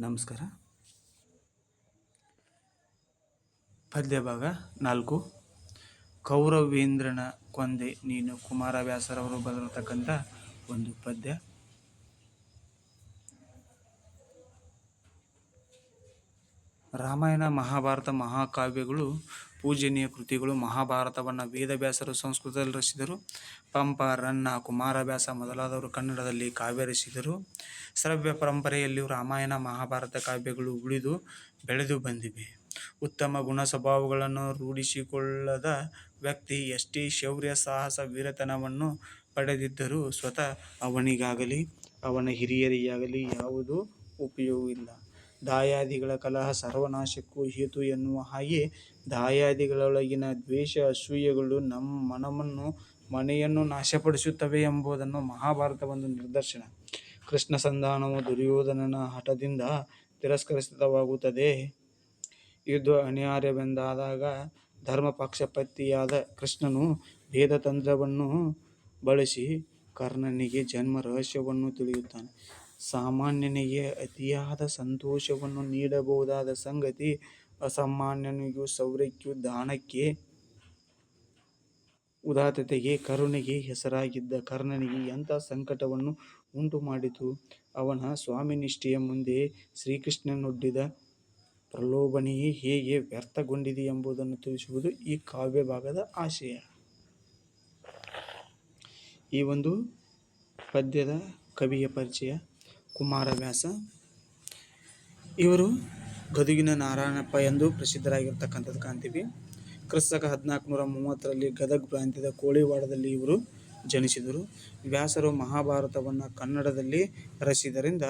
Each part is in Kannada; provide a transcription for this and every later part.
ನಮಸ್ಕಾರ. ಪದ್ಯ ಭಾಗ ನಾಲ್ಕು. ಕೌರವೇಂದ್ರನ ಕೊಂದೆ ನೀನು ಕುಮಾರವ್ಯಾಸರವರು ಬರತಕ್ಕಂಥ ಒಂದು ಪದ್ಯ. ರಾಮಾಯಣ ಮಹಾಭಾರತ ಮಹಾಕಾವ್ಯಗಳು ಪೂಜನೀಯ ಕೃತಿಗಳು ಮಹಾಭಾರತವನ್ನು ವೇದವ್ಯಾಸರು ಸಂಸ್ಕೃತದಲ್ಲಿ ರಚಿಸಿದರು. ಪಂಪ, ರನ್ನ, ಕುಮಾರವ್ಯಾಸ ಮೊದಲಾದವರು ಕನ್ನಡದಲ್ಲಿ ಕಾವ್ಯ ರಚಿಸಿದರು. ಶ್ರವ್ಯ ಪರಂಪರೆಯಲ್ಲಿಯೂ ರಾಮಾಯಣ, ಮಹಾಭಾರತ ಕಾವ್ಯಗಳು ಉಳಿದು ಬೆಳೆದು ಬಂದಿವೆ. ಉತ್ತಮ ಗುಣ ಸ್ವಭಾವಗಳನ್ನು ರೂಢಿಸಿಕೊಳ್ಳದ ವ್ಯಕ್ತಿ ಎಷ್ಟೇ ಶೌರ್ಯ ಸಾಹಸ ವೀರತನವನ್ನು ಪಡೆದಿದ್ದರೂ ಸ್ವತಃ ಅವನಿಗಾಗಲಿ, ಅವನ ಹಿರಿಯರಿಗಾಗಲಿ ಯಾವುದೂ ಉಪಯೋಗವಿಲ್ಲ. ದಾಯಾದಿಗಳ ಕಲಹ ಸರ್ವನಾಶಕ್ಕೂ ಹೇತು ಎನ್ನುವ ಹಾಗೆ ದಾಯಾದಿಗಳೊಳಗಿನ ದ್ವೇಷ, ಅಸೂಯೆಗಳು ನಮ್ಮ ಮನವನ್ನು ಮನೆಯನ್ನು ನಾಶಪಡಿಸುತ್ತವೆ ಎಂಬುದನ್ನು ಮಹಾಭಾರತ ಒಂದು ನಿದರ್ಶನ. ಕೃಷ್ಣ ಸಂಧಾನವು ದುರ್ಯೋಧನನ ಹಠದಿಂದ ತಿರಸ್ಕರಿಸಿತವಾಗುತ್ತದೆ ಯುದ್ಧ ಅನಿವಾರ್ಯವೆಂದಾದಾಗ ಧರ್ಮಪಕ್ಷಪಾತಿಯಾದ ಕೃಷ್ಣನು ವೇದತಂತ್ರವನ್ನು ಬಳಸಿ ಕರ್ಣನಿಗೆ ಜನ್ಮ ರಹಸ್ಯವನ್ನು ತಿಳಿಯುತ್ತಾನೆ. ಸಾಮಾನ್ಯನಿಗೆ ಅತಿಯಾದ ಸಂತೋಷವನ್ನು ನೀಡಬಹುದಾದ ಸಂಗತಿ ಅಸಾಮಾನ್ಯನಿಗೂ ಶೌರ್ಯಕ್ಕೂ ದಾನಕ್ಕೆ, ಉದಾತ್ತತೆಗೆ, ಕರುಣೆಗೆ ಹೆಸರಾಗಿದ್ದ ಕರ್ಣನಿಗೆ ಎಂಥ ಸಂಕಟವನ್ನು ಉಂಟು ಮಾಡಿತು ಅವನ ಸ್ವಾಮಿನಿಷ್ಠೆಯ ಮುಂದೆ ಶ್ರೀಕೃಷ್ಣನೊಡ್ಡಿದ ಪ್ರಲೋಭನೆಯೇ ಹೇಗೆ ವ್ಯರ್ಥಗೊಂಡಿದೆ ಎಂಬುದನ್ನು ತಿಳಿಸುವುದು ಈ ಕಾವ್ಯ ಭಾಗದ ಆಶಯ. ಈ ಒಂದು ಪದ್ಯದ ಕವಿಯ ಪರಿಚಯ ಕುಮಾರವ್ಯಾಸ. ಇವರು ಗದುಗಿನ ನಾರಾಯಣಪ್ಪ ಎಂದು ಪ್ರಸಿದ್ಧರಾಗಿರ್ತಕ್ಕಂಥದ್ದು ಕಾಣ್ತೀವಿ. ಕ್ರಿಸ್ತಕ ಹದಿನಾಲ್ಕುನೂರ ಮೂವತ್ತರಲ್ಲಿ ಗದಗ ಪ್ರಾಂತ್ಯದ ಕೋಳಿವಾಡದಲ್ಲಿ ಇವರು ಜನಿಸಿದರು. ವ್ಯಾಸರು ಮಹಾಭಾರತವನ್ನು ಕನ್ನಡದಲ್ಲಿ ರಚಿಸಿದ್ದರಿಂದ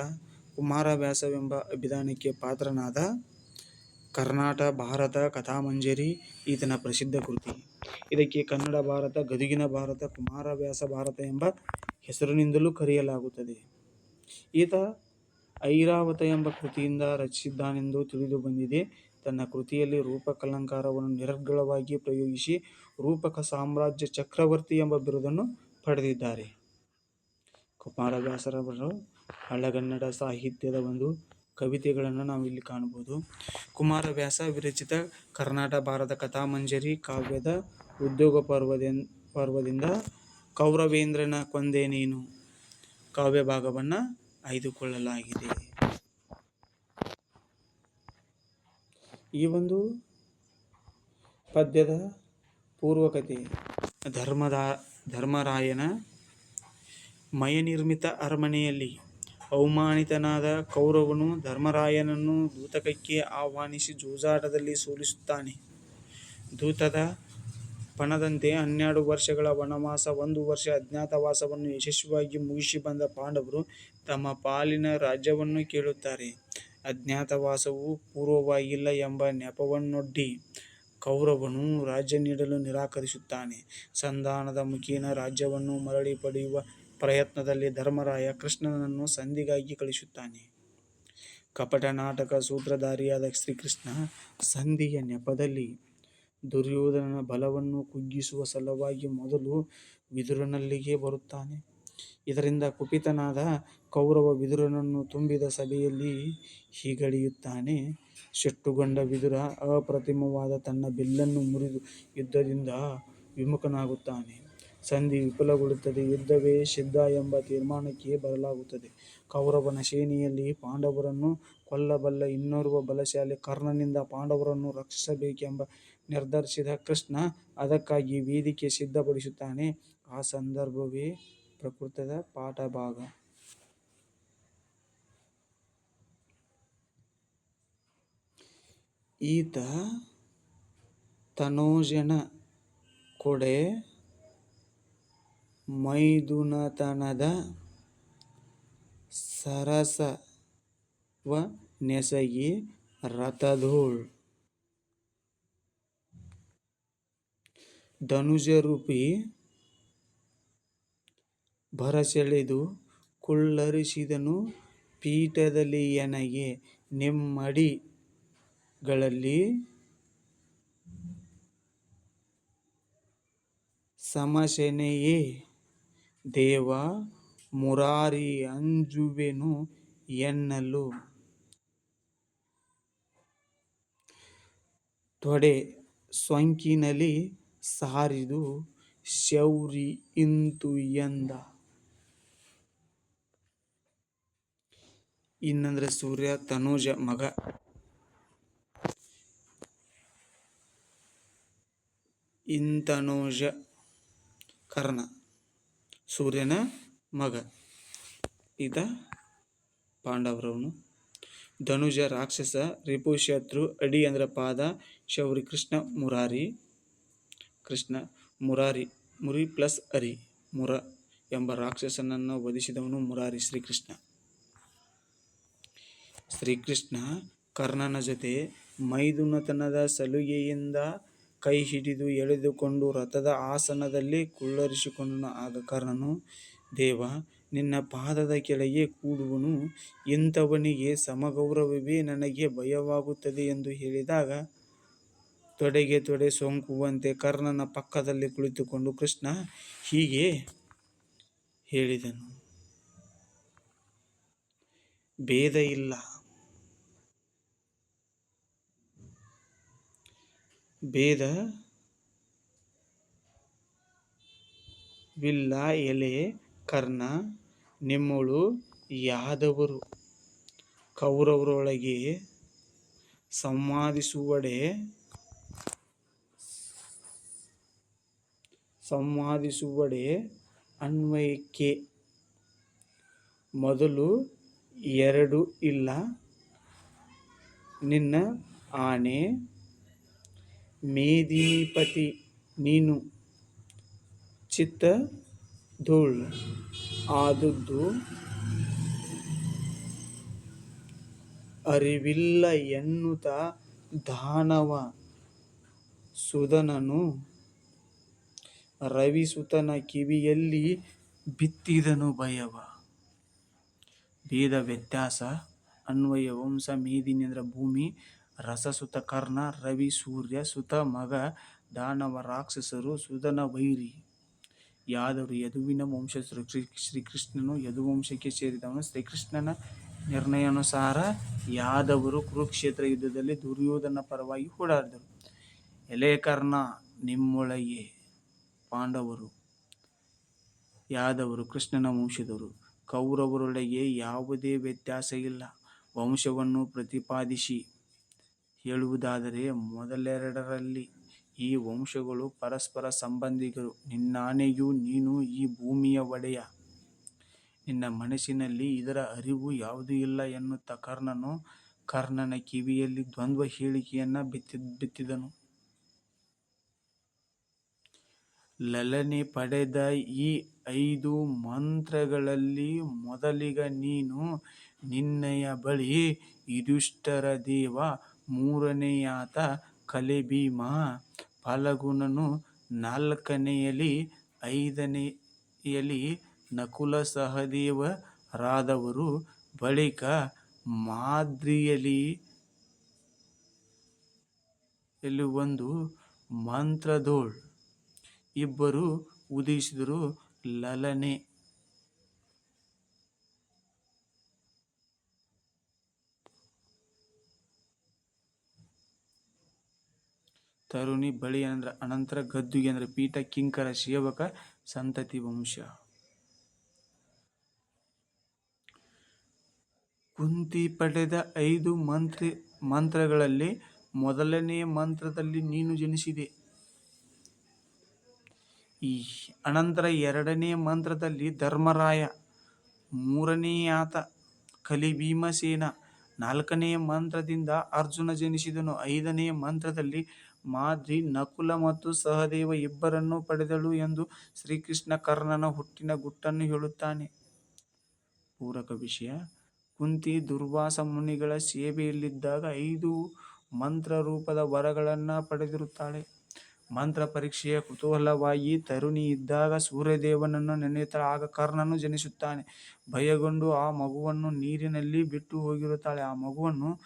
ಕುಮಾರವ್ಯಾಸವೆಂಬ ಅಭಿಧಾನಕ್ಕೆ ಪಾತ್ರನಾದ ಕರ್ನಾಟ ಭಾರತ ಕಥಾಮಂಜರಿ ಈತನ ಪ್ರಸಿದ್ಧ ಕೃತಿ. ಇದಕ್ಕೆ ಕನ್ನಡ ಭಾರತ, ಗದುಗಿನ ಭಾರತ ಕುಮಾರವ್ಯಾಸ ಭಾರತ ಎಂಬ ಹೆಸರಿನಿಂದಲೂ ಕರೆಯಲಾಗುತ್ತದೆ. ಈತ ಐರಾವತ ಎಂಬ ಕೃತಿಯಿಂದ ರಚಿಸಿದ್ದಾನೆಂದು ತಿಳಿದು ಬಂದಿದೆ. ತನ್ನ ಕೃತಿಯಲ್ಲಿ ರೂಪಕಲಂಕಾರವನ್ನು ನಿರರ್ಗಳವಾಗಿ ಪ್ರಯೋಗಿಸಿ ರೂಪಕ ಸಾಮ್ರಾಜ್ಯ ಚಕ್ರವರ್ತಿ ಎಂಬ ಬಿರುದನ್ನು ಪಡೆದಿದ್ದಾರೆ. ಕುಮಾರವ್ಯಾಸರವರು ಹಳಗನ್ನಡ ಸಾಹಿತ್ಯದ ಒಂದು ಕವಿತೆಗಳನ್ನು ನಾವು ಇಲ್ಲಿ ಕಾಣಬಹುದು. ಕುಮಾರವ್ಯಾಸ ವಿರಚಿತ ಕರ್ನಾಟಕ ಭಾರತ ಕಥಾಮಂಜರಿ ಕಾವ್ಯದ ಉದ್ಯೋಗ ಪರ್ವದ, ಪರ್ವದಿಂದ ಕೌರವೇಂದ್ರನ ಕೊಂದೆ ನೀನು ಕಾವ್ಯ ಭಾಗವನ್ನು ಆಯ್ದುಕೊಳ್ಳಲಾಗಿದೆ. ಈ ಒಂದು ಪದ್ಯದ ಪೂರ್ವಕತೆ, ಧರ್ಮದ, ಧರ್ಮರಾಯನ ಮಯನಿರ್ಮಿತ ಅರಮನೆಯಲ್ಲಿ ಅವಮಾನಿತನಾದ ಕೌರವನು ಧರ್ಮರಾಯನನ್ನು ದೂತಕಕ್ಕೆ ಆಹ್ವಾನಿಸಿ ಜೂಜಾಟದಲ್ಲಿ ಸೋಲಿಸುತ್ತಾನೆ. ದೂತದ ಪಣದಂತೆ ಹನ್ನೆರಡು ವರ್ಷಗಳ ವನವಾಸ, ಒಂದು ವರ್ಷ ಅಜ್ಞಾತವಾಸವನ್ನು ಯಶಸ್ವಿಯಾಗಿ ಮುಗಿಸಿ ಬಂದ ಪಾಂಡವರು ತಮ್ಮ ಪಾಲಿನ ರಾಜ್ಯವನ್ನು ಕೇಳುತ್ತಾರೆ. ಅಜ್ಞಾತವಾಸವು ಪೂರ್ವವಾಗಿಲ್ಲ ಎಂಬ ನೆಪವನ್ನೊಡ್ಡಿ ಕೌರವನು ರಾಜ್ಯ ನೀಡಲು ನಿರಾಕರಿಸುತ್ತಾನೆ. ಸಂಧಾನದ ಮುಖೇನ ರಾಜ್ಯವನ್ನು ಮರಳಿ ಪಡೆಯುವ ಪ್ರಯತ್ನದಲ್ಲಿ ಧರ್ಮರಾಯ ಕೃಷ್ಣನನ್ನು ಸಂಧಿಗಾಗಿ ಕಳಿಸುತ್ತಾನೆ ಕಪಟ ನಾಟಕ ಸೂತ್ರಧಾರಿಯಾದ ಶ್ರೀಕೃಷ್ಣ ಸಂಧಿಯ ನೆಪದಲ್ಲಿ ದುರ್ಯೋಧನನ ಬಲವನ್ನು ಕುಗ್ಗಿಸುವ ಸಲುವಾಗಿ ಮೊದಲು ವಿದುರನಲ್ಲಿಗೆ ಬರುತ್ತಾನೆ. ಇದರಿಂದ ಕುಪಿತನಾದ ಕೌರವ ವಿದುರನನ್ನು ತುಂಬಿದ ಸಭೆಯಲ್ಲಿ ಹೀಗಳೆಯುತ್ತಾನೆ. ಶೆಟ್ಟುಗೊಂಡ ವಿದುರ ಅಪ್ರತಿಮವಾದ ತನ್ನ ಬಿಲ್ಲನ್ನು ಮುರಿದು ಯುದ್ಧದಿಂದ ವಿಮುಖನಾಗುತ್ತಾನೆ. ಸಂಧಿ ವಿಫಲಗೊಳ್ಳುತ್ತದೆ. ಯುದ್ಧವೇ ಸಿದ್ಧ ಎಂಬ ತೀರ್ಮಾನಕ್ಕೆ ಬರಲಾಗುತ್ತದೆ. ಕೌರವನ ಸೇನೆಯಲ್ಲಿ ಪಾಂಡವರನ್ನು ಕೊಲ್ಲಬಲ್ಲ ಇನ್ನೋರ್ವ ಬಲಶಾಲಿ ಕರ್ಣನಿಂದ ಪಾಂಡವರನ್ನು ರಕ್ಷಿಸಬೇಕೆಂಬ ನಿರ್ಧರಿಸಿದ ಕೃಷ್ಣ ಅದಕ್ಕಾಗಿ ವೇದಿಕೆ ಸಿದ್ಧಪಡಿಸುತ್ತಾನೆ. ಆ ಸಂದರ್ಭವೇ ಪ್ರಕೃತದ ಪಾಠಭಾಗ. ಈತ ತನೋಜನ ಕೊಡೆ ಮೈದುನತನದ ಸರಸವ ನೆಸಗಿ ರಥದೋಳ್ ಧನುಜರೂಪಿ ಭರಸೆಳೆದು ಕುಳ್ಳರಿಸಿದನು. ಪೀಠದಲ್ಲಿ ಎನಗೆ ನೆಮ್ಮಡಿಗಳಲ್ಲಿ ಸಮಸೆನೆಯೇ ದೇವ ಮುರಾರಿ ಅಂಜುವೆನು ಎನ್ನಲು. ತೊಡೆ ಸೋಂಕಿನಲ್ಲಿ ಸಾರಿದು ಶೌರಿ ಇಂತು ಎಂದ. ಇನ್ನಂದ್ರೆ ಸೂರ್ಯ ತನುಜ ಮಗ. ಇಂತನೋಜ ಕರ್ಣ. ಸೂರ್ಯನ ಮಗ. ಇದ ಪಾಂಡವರವನು. ಧನುಜ ರಾಕ್ಷಸ ರಿಪು ಶತ್ರು ಅಡಿ ಅಂದ್ರೆ ಪಾದ, ಶೌರಿ ಕೃಷ್ಣ, ಮುರಾರಿ. ಕೃಷ್ಣ ಮುರಾರಿ, ಮುರಿ ಪ್ಲಸ್ ಅರಿ, ಮುರ ಎಂಬ ರಾಕ್ಷಸನನ್ನು ವಧಿಸಿದವನು ಮುರಾರಿ ಶ್ರೀಕೃಷ್ಣ. ಶ್ರೀಕೃಷ್ಣ ಕರ್ಣನ ಜೊತೆ ಮೈದುನತನದ ಸಲುಗೆಯಿಂದ ಕೈ ಹಿಡಿದು ಎಳೆದುಕೊಂಡು ರಥದ ಆಸನದಲ್ಲಿ ಕುಳ್ಳರಿಸಿಕೊಂಡನು. ಆಗ ಕರ್ಣನು, ದೇವ, ನಿನ್ನ ಪಾದದ ಕೆಳಗೆ ಕೂಡುವನು, ಇಂಥವನಿಗೆ ಸಮಗೌರವವೇ ನನಗೆ ಭಯವಾಗುತ್ತದೆ ಎಂದು ಹೇಳಿದಾಗ ತೊಡೆಗೆ ತೊಡೆ ಸೋಂಕುವಂತೆ ಕರ್ಣನ ಪಕ್ಕದಲ್ಲಿ ಕುಳಿತುಕೊಂಡು ಕೃಷ್ಣ ಹೀಗೆ ಹೇಳಿದನು. ಭೇದ ಇಲ್ಲ. ಭೇದ ವಿಲ್ಲ ಎಲೆ ಕರ್ಣ ನಿಮ್ಮಳು ಯಾದವರು. ಕೌರವರೊಳಗೆ ಸಂವಾದಿಸುವಡೆ ಸಂವಾದಿಸುವಡೆ ಅನ್ವಯಕ್ಕೆ ಮೊದಲು ಎರಡು ಇಲ್ಲ. ನಿನ್ನ ಆನೆ ಮೇದಿನಿಪತಿ ನೀನು. ಚಿತ್ತ ಧೂಳ್. ಆದದ್ದು ಅರಿವಿಲ್ಲ ಎನ್ನುತ್ತ ದಾನವ ಸುಧನನು. ರವಿಸುತನ ಕಿವಿಯಲ್ಲಿ ಬಿತ್ತಿದನು ಭಯವ. ಭೇದ ವ್ಯತ್ಯಾಸ, ಅನ್ವಯ ವಂಶ ಮೇದಿನಿ ಅಂದ್ರೆ ಭೂಮಿ, ರಸಸುತ ಕರ್ಣ, ರವಿ ಸೂರ್ಯ, ಸುತ ಮಗ, ದಾನವ ರಾಕ್ಷಸರು ಸುಧನ ವೈರಿ. ಯಾದವರು ಯದುವಿನ ವಂಶ ಶ್ರೀ, ಶ್ರೀಕೃಷ್ಣನು ಯದುವಂಶಕ್ಕೆ ಸೇರಿದವನು. ಶ್ರೀಕೃಷ್ಣನ ನಿರ್ಣಯಾನುಸಾರ ಯಾದವರು ಕುರುಕ್ಷೇತ್ರ ಯುದ್ಧದಲ್ಲಿ ದುರ್ಯೋಧನ ಪರವಾಗಿ ಓಡಾಡಿದರು. ಎಲೆ ಕರ್ಣ, ನಿಮ್ಮೊಳಗೆ ಪಾಂಡವರು ಯಾದವರು, ಕೃಷ್ಣನ ವಂಶದವರು. ಕೌರವರೊಳಗೆ ಯಾವುದೇ ವ್ಯತ್ಯಾಸ ಇಲ್ಲ. ವಂಶವನ್ನು ಪ್ರತಿಪಾದಿಸಿ ಹೇಳುವುದಾದರೆ, ಮೊದಲೆರಡರಲ್ಲಿ ಈ ವಂಶಗಳು ಪರಸ್ಪರ ಸಂಬಂಧಿಗಳು ನಿನ್ನಾನೆಯೂ ನೀನು ಈ ಭೂಮಿಯ ಒಡೆಯ. ನಿನ್ನ ಮನಸ್ಸಿನಲ್ಲಿ ಇದರ ಅರಿವು ಯಾವುದೂ ಇಲ್ಲ ಎನ್ನುತ್ತ ಕರ್ಣನು ಕರ್ಣನ ಕಿವಿಯಲ್ಲಿ ದ್ವಂದ್ವ ಹೇಳಿಕೆಯನ್ನು ಬಿತ್ತಿ, ಬಿತ್ತಿದನು. ಲಲನೆ ಪಡೆದ ಈ ಐದು ಮಂತ್ರಗಳಲ್ಲಿ ಮೊದಲಿಗ ನೀನು ನಿನ್ನಯ ಬಳಿ ಯುಧಿಷ್ಠರ ದೇವ ಮೂರನೆಯಾತ ಕಲೆಭೀಮ ಫಲಗುಣನು ನಾಲ್ಕನೆಯಲಿ ಐದನೆಯಲಿ ನಕುಲ ಸಹದೇವರಾದವರು ಬಳಿಕ ಮಾದ್ರಿಯಲಿ ಒಂದು ಮಂತ್ರದೋಳ್ ಇಬ್ಬರು ಉದಯಿಸಿದರು. ಲಲನೆ ತರುಣಿ ಬಳಿ ಅಂದ್ರ ಅನಂತರ ಗದ್ದುಗೆ ಅಂದ್ರೆ ಪೀಠ, ಕಿಂಕರ ಸೇವಕ ಸಂತತಿ ವಂಶ. ಕುಂತಿ ಪಡೆದ ಐದು ಮಂತ್ರಿ, ಮಂತ್ರಗಳಲ್ಲಿ ಮೊದಲನೆಯ ಮಂತ್ರದಲ್ಲಿ ನೀನು ಜನಿಸಿದೆ. ಈ ಅನಂತರ ಎರಡನೇ ಮಂತ್ರದಲ್ಲಿ ಧರ್ಮರಾಯ ಮೂರನೆಯಾತ ಕಲಿಭೀಮಸೇನ ನಾಲ್ಕನೆಯ ಮಂತ್ರದಿಂದ ಅರ್ಜುನ ಜನಿಸಿದನು. ಐದನೇ ಮಂತ್ರದಲ್ಲಿ ಮಾದ್ರಿ, ನಕುಲ ಮತ್ತು ಸಹದೇವ ಇಬ್ಬರನ್ನು ಪಡೆದಳು ಎಂದು ಶ್ರೀಕೃಷ್ಣ ಕರ್ಣನ ಹುಟ್ಟಿನ ಗುಟ್ಟನ್ನು ಹೇಳುತ್ತಾನೆ. ಪೂರಕ ವಿಷಯ, ಕುಂತಿ ದುರ್ವಾಸ ಮುನಿಗಳ ಸೇವೆಯಲ್ಲಿದ್ದಾಗ ಐದು ಮಂತ್ರ ರೂಪದ ವರಗಳನ್ನು ಪಡೆದಿರುತ್ತಾಳೆ. ಮಂತ್ರ ಪರೀಕ್ಷೆಯ ಕುತೂಹಲವಾಗಿ ತರುಣಿ ಇದ್ದಾಗ ಸೂರ್ಯದೇವನನ್ನು ನೆನೆಯುತ್ತಾಳೆ. ಆಗ ಕರ್ಣನು ಜನಿಸುತ್ತಾನೆ. ಭಯಗೊಂಡು ಆ ಮಗುವನ್ನು ನೀರಿನಲ್ಲಿ ಬಿಟ್ಟು ಹೋಗಿರುತ್ತಾಳೆ. ಆ ಮಗುವನ್ನು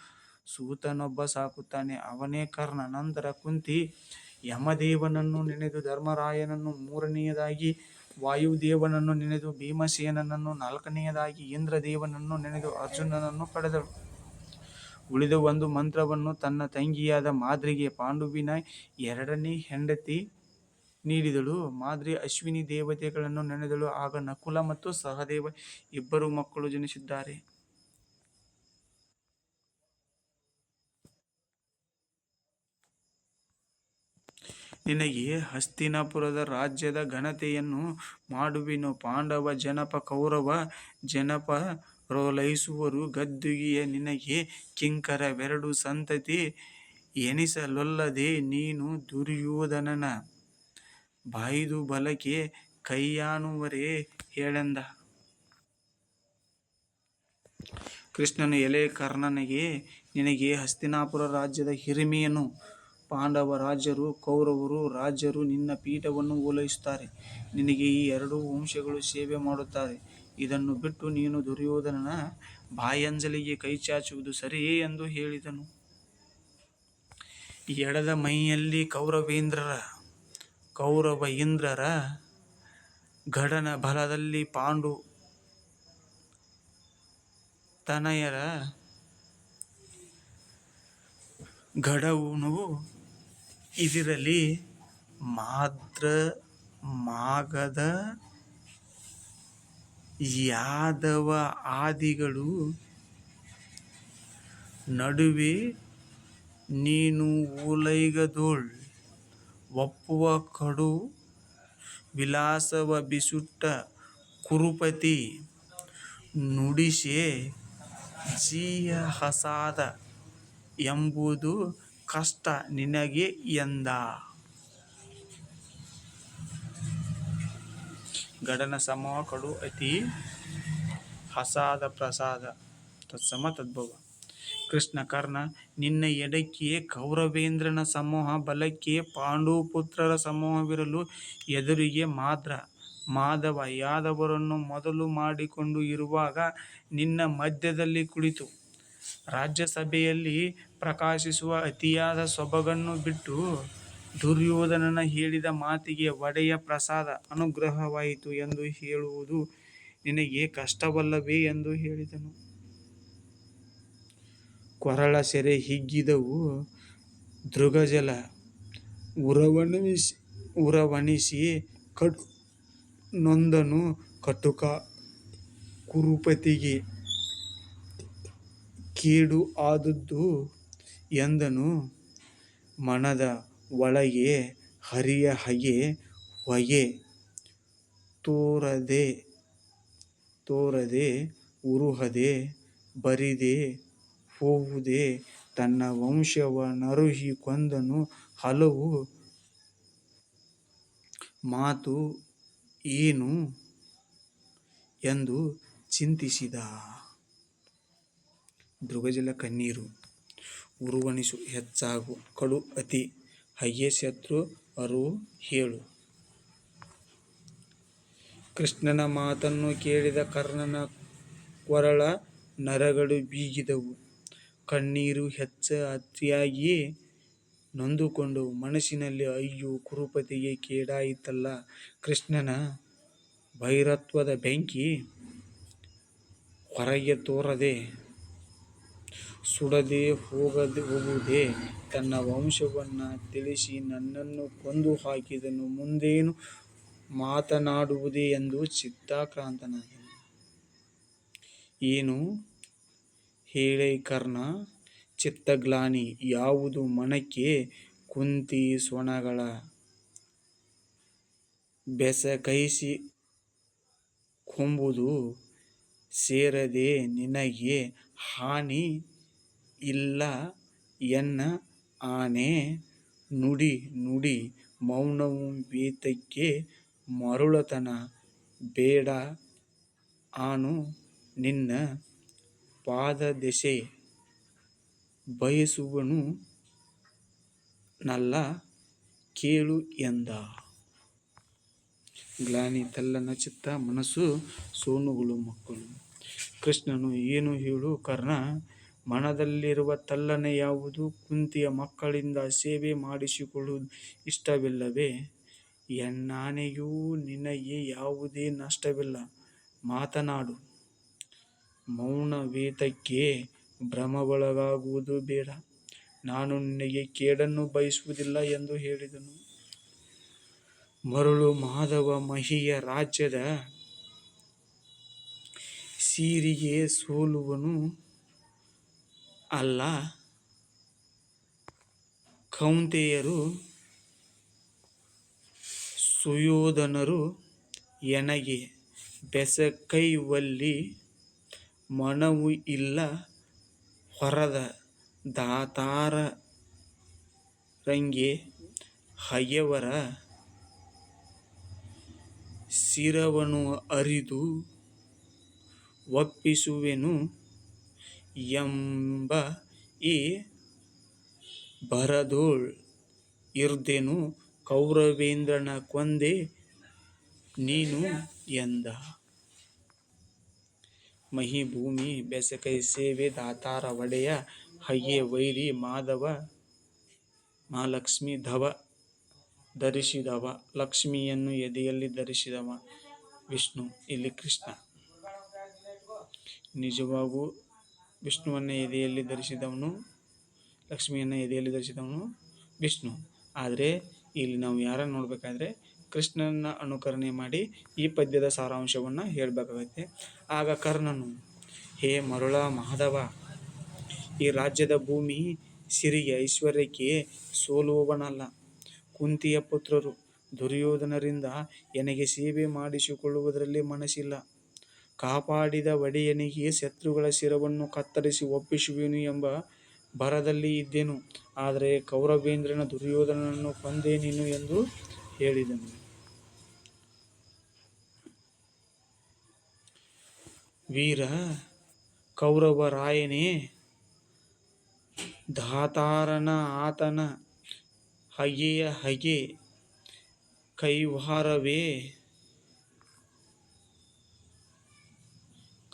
ಸೂತನೊಬ್ಬ ಸಾಕುತ್ತಾನೆ. ಅವನೇ ಕರ್ಣ. ನಂತರ ಕುಂತಿ ಯಮದೇವನನ್ನು ನೆನೆದು ಧರ್ಮರಾಯನನ್ನು ಮೂರನೆಯದಾಗಿ, ವಾಯುದೇವನನ್ನು ನೆನೆದು ಭೀಮಸೇನನನ್ನು ನಾಲ್ಕನೆಯದಾಗಿ, ಇಂದ್ರದೇವನನ್ನು ನೆನೆದು ಅರ್ಜುನನನ್ನು ಪಡೆದಳು. ಉಳಿದ ಒಂದು ಮಂತ್ರವನ್ನು ತನ್ನ ತಂಗಿಯಾದ ಮಾದ್ರಿಗೆ ಪಾಂಡುವಿನ ಎರಡನೇ ಹೆಂಡತಿ ನೀಡಿದಳು. ಮಾದ್ರಿ ಅಶ್ವಿನಿ ದೇವತೆಗಳನ್ನು ನೆನೆದಳು. ಆಗ ನಕುಲ ಮತ್ತು ಸಹದೇವ ಇಬ್ಬರು ಮಕ್ಕಳು ಜನಿಸಿದ್ದಾರೆ. ನಿನಗೆ ಹಸ್ತಿನಾಪುರದ ರಾಜ್ಯದ ಘನತೆಯನ್ನು ಮಾಡುವೆನು. ಪಾಂಡವ, ಜನಪ, ಕೌರವ ಜನಪರೋಲೈಸುವರು. ಗದ್ದುಗೆಯ ನಿನಗೆ ಕಿಂಕರವೆರಡು ಸಂತತಿ ಎನಿಸಲೊಲ್ಲದೆ ನೀನು ದುರ್ಯೋಧನನ ಬಾಯ್ದು ಬಲಕೆ ಕೈಯಾನುವರೇ ಹೇಳೆಂದ. ಕೃಷ್ಣನು ಎಲೆ ಕರ್ಣನಿಗೆ, ನಿನಗೆ ಹಸ್ತಿನಾಪುರ ರಾಜ್ಯದ ಹಿರಿಮೆಯನ್ನು ಪಾಂಡವ ರಾಜರು, ಕೌರವರು ರಾಜರು ನಿನ್ನ ಪೀಠವನ್ನು ಓಲೈಸುತ್ತಾರೆ. ನಿನಗೆ ಈ ಎರಡು ವಂಶಗಳು ಸೇವೆ ಮಾಡುತ್ತವೆ. ಇದನ್ನು ಬಿಟ್ಟು ನೀನು ದುರ್ಯೋಧನನ ಬಾಯಂಜಲಿಗೆ ಕೈಚಾಚುವುದು ಸರಿಯೇ ಎಂದು ಹೇಳಿದನು. ಎಡದ ಮೈಯಲ್ಲಿ ಕೌರವೇಂದ್ರರ, ಕೌರವ ಇಂದ್ರರ ಗಡನ ಬಲದಲ್ಲಿ ಪಾಂಡು ತನಯರ ಗಡವು ಇದಿರಲಿ. ಮಾಗಧ ಯಾದವಾದಿಗಳ ನಡುವೆ ನೀನು ಓಲೈಗದೋಳ್ ಒಪ್ಪುವ ಕಡು ವಿಲಾಸವ ಬಿಸುಟ್ಟ ಕುರುಪತಿ, ನುಡಿಸೆ ಜೀಯಹಸಾದ ಎಂಬುದು ಕಷ್ಟ ನಿನಗೆ ಎಂದ. ಗಡನ ಸಮೂಹ ಕಡು ಅತಿ ಹಸಾದ ಪ್ರಸಾದ. ತತ್ಸಮ ತದ್ಭವ. ಕೃಷ್ಣ ಕರ್ಣ. ನಿನ್ನ ಎಡಕ್ಕೆ ಕೌರವೇಂದ್ರನ ಸಮೂಹ ಬಲಕ್ಕೆ ಪಾಂಡುಪುತ್ರರ ಸಮೂಹವಿರಲು ಎದುರಿಗೆ ಮಾದ್ರ. ಮಾಧವ ಯಾದವರನ್ನು ಮೊದಲು ಮಾಡಿಕೊಂಡು ಇರುವಾಗ ನಿನ್ನ ಮಧ್ಯದಲ್ಲಿ ಕುಳಿತು. ರಾಜ್ಯಸಭೆಯಲ್ಲಿ ಪ್ರಕಾಶಿಸುವ ಅತಿಯಾದ ಸೊಬಗನ್ನು ಬಿಟ್ಟು ದುರ್ಯೋಧನ ಹೇಳಿದ ಮಾತಿಗೆ ಒಡೆಯ ಪ್ರಸಾದ ಅನುಗ್ರಹವಾಯಿತು ಎಂದು ಹೇಳುವುದು ನಿನಗೆ ಕಷ್ಟವಲ್ಲವೇ ಎಂದು ಹೇಳಿದನು. ಕೊರಳ ಸೆರೆ ಹಿಗ್ಗಿದವು. ದೃಗಜಲ ಉರವಣಿಸಿ ಉರವಣಿಸಿ ಕಡು ನೊಂದನು. ಕಟುಕ ಕುರುಪತಿಗೆ ಕೇಡು ಆದದ್ದು ಎಂದನು. ಮನದ ಒಳಗೆ ಹರಿಯ ಹಗೆ ಹೊಗೆ ತೋರದೆ ತೋರದೆ ಉರುಹದೆ, ಬರಿದೆ, ಹೋವುದೇ, ತನ್ನ ವಂಶವ ನರುಹಿ ಕೊಂದನು ಹಲವು ಮಾತು ಏನು ಎಂದು ಚಿಂತಿಸಿದ. ದೃಗಜಲ ಕಣ್ಣೀರು, ಉರುವಣಿಸು ಹೆಚ್ಚಾಗು ಕಡು ಅತಿ ಹಗೆ ಶತ್ರು ಅರುಹು ಹೇಳು. ಕೃಷ್ಣನ ಮಾತನ್ನು ಕೇಳಿದ ಕರ್ಣನ ಕೊರಳ ನರಗಳು ಬೀಗಿದವು ಕಣ್ಣೀರು ಹೆಚ್ಚ ಅತಿಯಾಗಿ ನೊಂದುಕೊಂಡವು ಮನಸ್ಸಿನಲ್ಲಿ, ಅಯ್ಯೋ, ಕುರುಪತಿಗೆ ಕೇಡಾಯಿತಲ್ಲ. ಕೃಷ್ಣನ ಭೈರತ್ವದ ಬೆಂಕಿ ಹೊರಗೆ ತೋರದೆ ಸುಡದೆ ಹೋಗುವುದೇ ತನ್ನ ವಂಶವನ್ನ ತಿಳಿಸಿ ನನ್ನನ್ನು ಕೊಂದು ಹಾಕಿದನು. ಮುಂದೇನು ಮಾತನಾಡುವುದೇ ಎಂದು ಚಿತ್ತಾಕ್ರಾಂತನಾದನು. ಏನು? ಹೇಳೈ ಕರ್ಣ, ಚಿತ್ತಗ್ಲಾನಿ, ಯಾವುದು ಮನಕ್ಕೆ ಕುಂತಿ ಸೊಣಗಳ? ಬೆಸಕೈಸಿಕೊಂಬುದು ಸೇರದೆ ನಿನಗೆ ಹಾನಿ ಇಲ್ಲ ಎನ್ನ ಆನೆ ನುಡಿ ನುಡಿ ಮೌನವು ವೇತಕ್ಕೆ ಮರುಳತನ ಬೇಡ ಆನು ನಿನ್ನ ಪಾದದೆಸೆ ಬಯಸುವನು ನಲ್ಲ ಕೇಳು ಎಂದ. ಗ್ಲಾನಿ ತಲ್ಲನ ಚಿತ್ತ ಮನಸ್ಸು ಸೋನುಗಳು ಮಕ್ಕಳು ಕೃಷ್ಣನು ಏನು ಹೇಳು ಕರ್ಣ ಮನದಲ್ಲಿರುವ ತಲ್ಲಣೆ ಯಾವುದು? ಕುಂತಿಯ ಮಕ್ಕಳಿಂದ ಸೇವೆ ಮಾಡಿಸಿಕೊಳ್ಳುವುದು ಇಷ್ಟವಿಲ್ಲವೇ? ಎನ್ನಾನೆಯೂ ನಿನಗೆ ಯಾವುದೇ ನಷ್ಟವಿಲ್ಲ. ಮಾತನಾಡು. ಮೌನವೇತಕ್ಕೆ ಭ್ರಮಗೊಳಗಾಗುವುದು ಬೇಡ. ನಾನು ನಿನಗೆ ಕೇಡನ್ನು ಬಯಸುವುದಿಲ್ಲ ಎಂದು ಹೇಳಿದನು. ಮರಳು ಮಾಧವ ಮಹಿಯ ರಾಜ್ಯದ ಸೀರಿಗೆ ಸೋಲುವನು. ಅಲ್ಲ. ಕೌಂತೆಯರು ಸುಯೋಧನರು ಎನಗೆ ಬೆಸಕೈವಲ್ಲಿ ಮನವು ಇಲ್ಲ ಹೊರದ ದಾತಾರ ರಂಗೆ ಹಯವರ ಶಿರವನ್ನು ಅರಿದು ಒಪ್ಪಿಸುವೆನು. ಎಂಬ ಈ ಬರದೋಳ್ ಇರ್ದೇನು ಕೌರವೇಂದ್ರನ ಕೊಂದೆ ನೀನು ಎಂದ. ಮಹಿಭೂಮಿ ಬೆಸಕೈ ಸೇವೆ ದಾತಾರ ಒಡೆಯ ಹಯ್ಯೆ ವೈರಿ ಮಾಧವ ಮಹಾಲಕ್ಷ್ಮಿ ಧವ ಧರಿಸಿದವ, ಲಕ್ಷ್ಮಿಯನ್ನು ಎದೆಯಲ್ಲಿ ಧರಿಸಿದವ ವಿಷ್ಣು, ಇಲ್ಲಿ ಕೃಷ್ಣ. ನಿಜವಾಗೂ ವಿಷ್ಣುವನ್ನು ಎದೆಯಲ್ಲಿ ಧರಿಸಿದವನು, ಲಕ್ಷ್ಮಿಯನ್ನು ಎದೆಯಲ್ಲಿ ಧರಿಸಿದವನು ವಿಷ್ಣು. ಆದರೆ ಇಲ್ಲಿ ನಾವು ಯಾರನ್ನು ನೋಡಬೇಕಾದ್ರೆ ಕೃಷ್ಣನ ಅನುಕರಣೆ ಮಾಡಿ ಈ ಪದ್ಯದ ಸಾರಾಂಶವನ್ನು ಹೇಳಬೇಕಾಗತ್ತೆ. ಆಗ ಕರ್ಣನು, ಹೇ ಮರುಳ ಮಾಧವ, ಈ ರಾಜ್ಯದ ಭೂಮಿ ಸಿರಿಗೆ ಐಶ್ವರ್ಯಕ್ಕೆ ಸೋಲುವವನಲ್ಲ. ಕುಂತಿಯ ಪುತ್ರರು ದುರ್ಯೋಧನರಿಂದ ನನಗೆ ಸೇವೆ ಮಾಡಿಸಿಕೊಳ್ಳುವುದರಲ್ಲಿ ಮನಸ್ಸಿಲ್ಲ. ಕಾಪಾಡಿದ ಒಡೆಯನಿಗೆ ಶತ್ರುಗಳ ಶಿರವನ್ನು ಕತ್ತರಿಸಿ ಒಪ್ಪಿಸುವೆನು ಎಂಬ ಭರದಲ್ಲಿ ಇದ್ದೆನು. ಆದರೆ ಕೌರವೇಂದ್ರನ ದುರ್ಯೋಧನನನ್ನು ಕೊಂದೇನೇನು ನೀನು ಎಂದು ಹೇಳಿದನು. ವೀರ ಕೌರವರಾಯನೇ ಧಾತಾರನ ಆತನ ಹಗೆಯ ಹಗೆ, ಕೈವಾರವೇ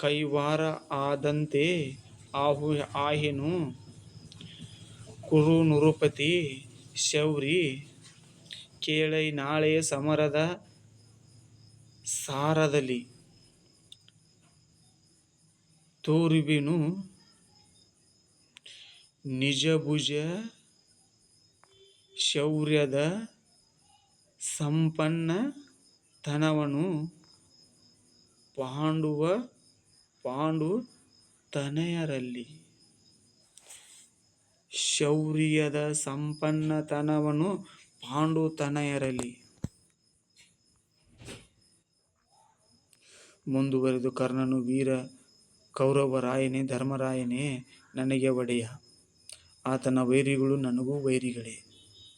ಕೈವಾರ ಆದಂತೆ ಆಹು ಆಹೆನು ಕುರು ನೃಪತಿ ಶೌರಿ ಕೇಳೈ ನಾಳೆ ಸಮರದ ಸಾರದಲ್ಲಿ ನಿಜ ನಿಜಭುಜ ಶೌರ್ಯದ ಸಂಪನ್ನ ತನವನು ಪಾಂಡುವ ಪಾಂಡು ತನಯರಲ್ಲಿ. ಶೌರ್ಯದ ಸಂಪನ್ನತನವನು ಪಾಂಡು ತನೆಯರಲ್ಲಿ. ಮುಂದುವರೆದು ಕರ್ಣನು ವೀರ ಕೌರವರಾಯನೇ, ಧರ್ಮರಾಯನೇ, ನನಗೆ ಒಡೆಯ. ಆತನ ವೈರಿಗಳು ನನಗೂ ವೈರಿಗಳೇ,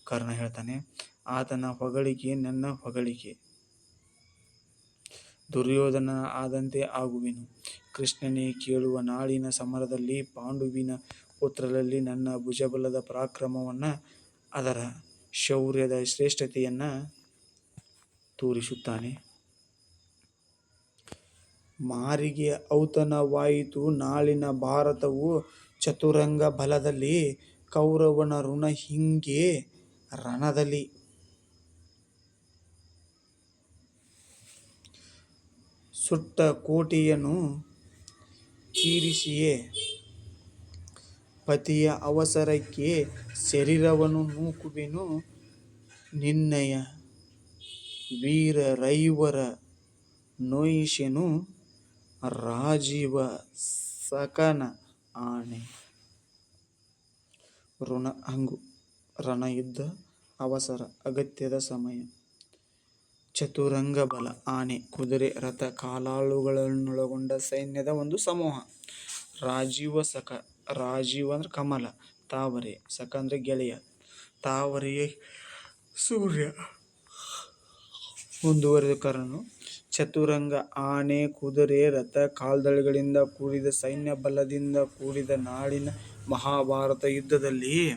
ಕರ್ಣ ಹೇಳ್ತಾನೆ. ಆತನ ಹೊಗಳಿಕೆ ನನ್ನ ಹೊಗಳಿಕೆ. ದುರ್ಯೋಧನ ಆದಂತೆ ಆಗುವೆನು. ಕೃಷ್ಣನೇ, ಕೇಳುವ ನಾಳಿನ ಸಮರದಲ್ಲಿ ಪಾಂಡುವಿನ ಪುತ್ರರಲ್ಲಿ ನನ್ನ ಭುಜಬಲದ ಪರಾಕ್ರಮವನ್ನು, ಅದರ ಶೌರ್ಯದ ಶ್ರೇಷ್ಠತೆಯನ್ನು ತೋರಿಸುತ್ತಾನೆ. ಮಾರಿಗೆ ಔತಣವಾಯಿತು. ನಾಳಿನ ಭಾರತವು ಚತುರಂಗ ಬಲದಲ್ಲಿ ಕೌರವನ ಋಣ ಹಿಂಗೆ ರಣದಲ್ಲಿ ಸುಟ್ಟ ಕೋಟಿಯನ್ನು ಚೀರಿಸಿಯೇ ಪತಿಯ ಅವಸರಕ್ಕೆ ಶರೀರವನ್ನು ನೂಕುವೆನು ನಿನ್ನಯ ವೀರರೈವರ ನೋಯಿಸೆನು ರಾಜೀವ ಸಕನ ಆಣೆ. ಋಣ ಹಂಗು, ರಣಯುದ್ಧ ಅವಸರ, ಅಗತ್ಯದ ಸಮಯ. ಚತುರಂಗ ಬಲ ಆನೆ, ಕುದುರೆ, ರಥ, ಕಾಲಾಳುಗಳನ್ನೊಳಗೊಂಡ ಸೈನ್ಯದ ಒಂದು ಸಮೂಹ. ರಾಜೀವ ಸಖ, ರಾಜೀವ ಅಂದ್ರೆ ಕಮಲ, ತಾವರೆ ಸಕ ಅಂದ್ರೆ ಗೆಳೆಯ, ತಾವರೆಯೇ ಸೂರ್ಯ. ಮುಂದುವರೆದ ಕರ್ಣನು ಚತುರಂಗ, ಆನೆ, ಕುದುರೆ, ರಥ, ಕಾಲ್ದಳಗಳಿಂದ ಕೂಡಿದ ಸೈನ್ಯ ಬಲದಿಂದ ಕೂಡಿದ ನಾಡಿನ ಮಹಾಭಾರತ ಯುದ್ಧದಲ್ಲಿ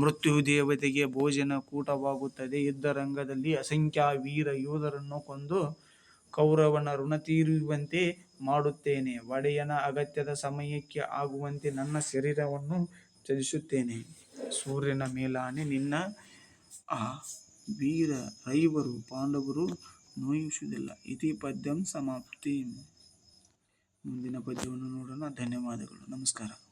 ಮೃತ್ಯು ದೇವತೆಗೆ ಭೋಜನ ಕೂಟವಾಗುತ್ತದೆ. ಯುದ್ಧರಂಗದಲ್ಲಿ ಅಸಂಖ್ಯ ವೀರ ಯೋಧರನ್ನು ಕೊಂದು ಕೌರವನ ಋಣ ತೀರುವಂತೆ ಮಾಡುತ್ತೇನೆ. ಒಡೆಯನ ಅಗತ್ಯದ ಸಮಯಕ್ಕೆ ಆಗುವಂತೆ ನನ್ನ ಶರೀರವನ್ನು ತ್ಯಜಿಸುತ್ತೇನೆ. ಸೂರ್ಯನ ಮೇಲಾನೆ ನಿನ್ನ, ಆ ವೀರ, ರೈವರು, ಪಾಂಡವರು ನೋಯಿಸುವುದಿಲ್ಲ ಇತಿ ಪದ್ಯಂ ಸಮಾಪ್ತಿ. ಮುಂದಿನ ಪದ್ಯವನ್ನು ನೋಡೋಣ. ಧನ್ಯವಾದಗಳು. ನಮಸ್ಕಾರ.